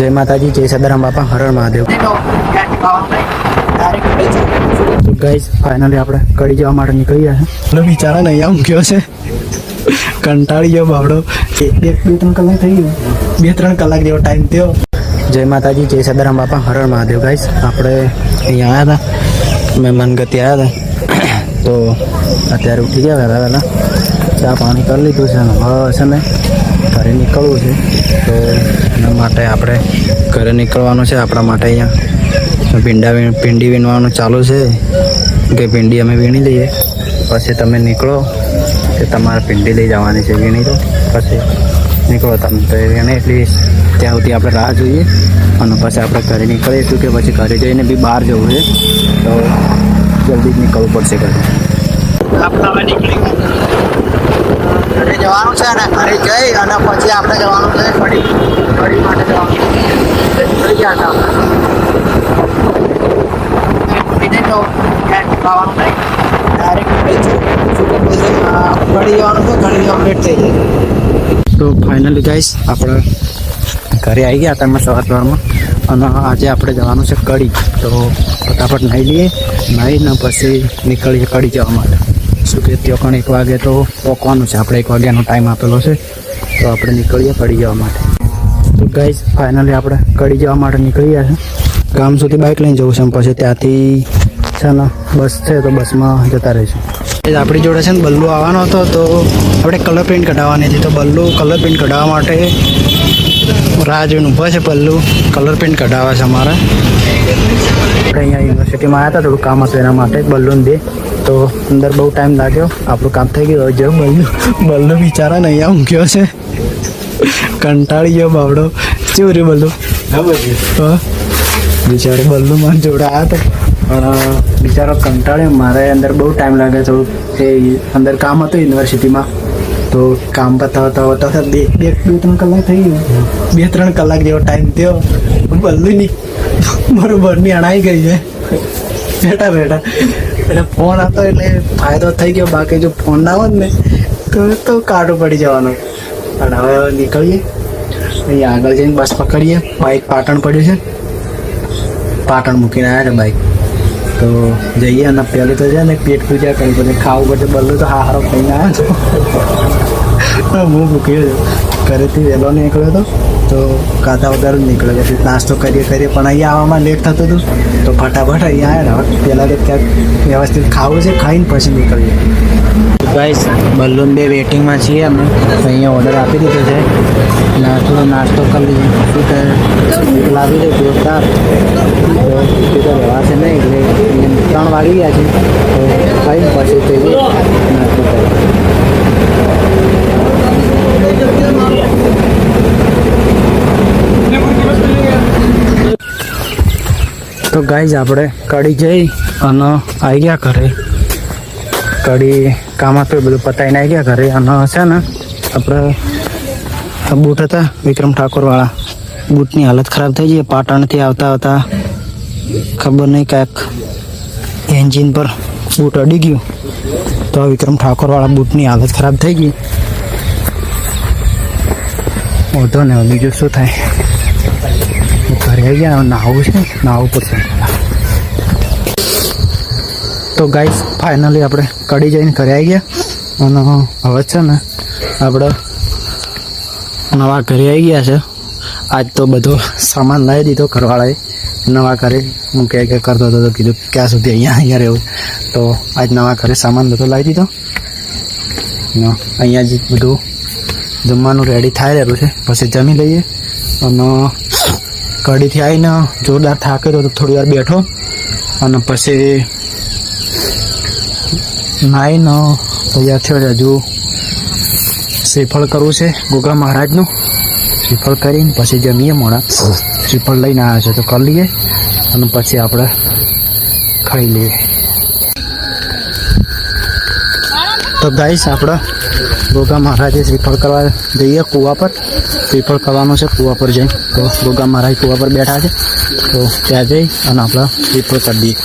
જય માતાજી જય સદારામ બાપા હરણ મહાદેવ. ગાઈઝ ફાઇનલી આપણે કડી જવા માટે નીકળી ગયા છે. બિચારા નહીં આમ કયો છે. કંટાળી ગયો બાબડો એક બે ત્રણ કલાક થઈ ગયું. બે ત્રણ કલાક જેવો ટાઈમ થયો. જય માતાજી જય સદારામ બાપા હરણ મહાદેવ ગાઈઝ આપણે અહીંયા આવ્યા હતા. મહેમાન ગતિ આવ્યા હતા. તો અત્યારે ઉઠી ગયા વહેલા વહેલા. ચા પાણી કરી લીધું છે હવે છે ને ઘરે નીકળવું છે. તો એના માટે આપણે ઘરે નીકળવાનું છે. આપણા માટે અહીંયા ભીંડા ભીંડી વીણવાનું ચાલુ છે. કે ભીંડી અમે વીણી લઈએ. પછી તમે નીકળો કે તમારે ભીંડી લઈ જવાની છે. વીણી તો પછી નીકળો તમે. તો એને એટલી ત્યાં સુધી આપણે રાહ જોઈએ. અને પછી આપણે ઘરે નીકળીશું કે પછી ઘરે જઈને બી બહાર જવું છે. તો જલ્દી જ નીકળવું પડશે ઘરે. આપણે નીકળી જવાનું છે ને ઘરે જઈ અને પછી આપણે જવાનું છે ફરી ફરી માટે જવાનું નીકળી ગયા હતા. તો ખાવાનું ઘડી જવાનું તો થઈ જાય. તો ફાઇનલી ગાઈસ આપણે ઘરે આવી ગયા હતા સવાર સવારમાં. અને આજે આપણે જવાનું છે કડી. તો ફટાફટ નાહી લઈએ. નાહીને પછી નીકળીએ કડી જવા માટે. શું કે ત્યાં પણ એક વાગે તો પહોંચવાનું છે. આપણે એક વાગ્યાનો ટાઈમ આપેલો છે. તો આપણે નીકળીએ કડી જવા માટે. તો ગાઈઝ ફાઇનલી આપણે કડી જવા માટે નીકળી ગયા છે. ગામ સુધી બાઇક લઈને જવું છે. એમ પછી ત્યાંથી છે ને બસ છે તો બસમાં જતા રહીશું. આપણી જોડે છે ને બલ્લુ આવવાનો હતો, તો આપણે કલર પ્રિન્ટ કઢાવવાની હતી. તો બલ્લુ કલર પ્રિન્ટ કઢાવવા માટે રાહ જોઈને ઊભા છે બલ્લુ. કલર પ્રિન્ટ કઢાવવા છે અમારે. આપણે અહીંયા યુનિવર્સિટીમાં આવ્યા હતા. થોડું કામ હતું એના માટે. બલ્લુને દે તો અંદર બહુ ટાઈમ લાગ્યો. આપણું કામ થઈ ગયું. જો બલ્લુ બલ્લુ બિચારા નહીં આમ ઊંઘ્યો છે. કંટાળી ગયો બાવડો. શું રહ્યું બલ્લુ હા બિચારો બલ્લુ મારી જોડે આવ્યા હતો પણ બિચારો કંટાળ્યો. મારે અંદર બહુ ટાઈમ લાગે થોડું એ અંદર કામ હતું યુનિવર્સિટીમાં તો કામ પતાવતા હોતા. બે બે બે ત્રણ કલાક થઈ ગયું. બે ત્રણ કલાક જેવો ટાઈમ થયો. બલ્લુ મારું બરની અણાઈ ગઈ છે. બેઠા બેઠા. એટલે ફોન હતો એટલે ફાયદો થઈ ગયો. બાકી જો ફોન ના હોત ને, તો તો કાઢો પડી જવાનો. પણ હવે નીકળીએ. અહીંયા આગળ જઈને બસ પકડીએ. બાઇક પાટણ પડ્યું છે. પાટણ મૂકીને આવ્યા છે બાઇક તો જઈએ અને પહેલું તો છે ને, પેટ પૂજા કરી, પછી ખાવું પડશે. બધું તો હારો ખાઈને આવ્યો છો. હું મૂક્યો છું. ઘરેથી વહેલો નીકળ્યો હતો તો કાંતા વગર નીકળ્યો. પછી નાસ્તો કરીએ કરીએ પણ અહીંયા આવવામાં લેટ થતું હતું, તો ફટાફટ અહીંયા આવ્યા પહેલાં તો ક્યાંક વ્યવસ્થિત ખાવું છે, ખાઈને પછી નીકળીએ. ગાઈસ બલ્લુન બે વેટિંગમાં છીએ અમે. અહીંયા ઓર્ડર આપી દીધો છે. અને થોડો નાસ્તો કરી ભૂખ લાગી છે જોરદાર. તો તો રહેવાશે નહીં, એટલે ત્રણ વાગી ગયા છે. તો ખાઈને પછી થઈ નાસ્તો કરીએ. તો ગાઈઝ આપણે કડી જઈ અને આવી ગયા ઘરે. કઢી કામ આપ્યું બધું પતાવીને આવી ગયા ઘરે અને છે ને, આપણે બૂટ હતા વિક્રમ ઠાકોરવાળા બૂટની હાલત ખરાબ થઈ ગઈ, પાટણથી આવતા આવતા ખબર નહીં કાંઈક એન્જિન પર બૂટ અડી ગયું. તો વિક્રમ ઠાકોરવાળા બૂટની હાલત ખરાબ થઈ ગઈ. વધો ને બીજું શું થાય? આવી ગયા નાહવું છે. નાહવું પડશે. તો ગાઈસ ફાઇનલી આપણે કડી જઈને ઘરે આવી ગયા. અને હવે છે ને આપણે નવા ઘરે આવી ગયા છે. આજ તો બધો સામાન લાવી દીધો ઘરવાળાએ. નવા ઘરે હું કે કે કરતો હતો તો કીધું ક્યાં સુધી અહીંયા અહીંયા રહેવું. તો આજ નવા ઘરે સામાન બધો લાવી દીધો. અહીંયા જ બધું જમવાનું રેડી થાય રહેલું છે. પછી જમી લઈએ. અને કડીથી આવીને જોરદાર થાક્યો તો થોડી વાર બેઠો. અને પછી નાહીને તૈયાર થયો હજુ શ્રીફળ કરવું છે ગોગા મહારાજનું. શ્રીફળ કરીને પછી જમીએ મોડા. શ્રીફળ લઈને આવ્યા છે તો કરી લઈએ. અને પછી આપણે ખાઈ લઈએ. તો ગાઈશ આપણે ગોગા મહારાજે શ્રીફળ કરવા જઈએ કૂવા પર. શ્રીફળ કરવાનું છે કૂવા પર જઈ. તો ગોગા મહારાજ કૂવા પર બેઠા છે. તો ત્યાં જઈ અને આપણે શ્રીફળ કરી દઈએ.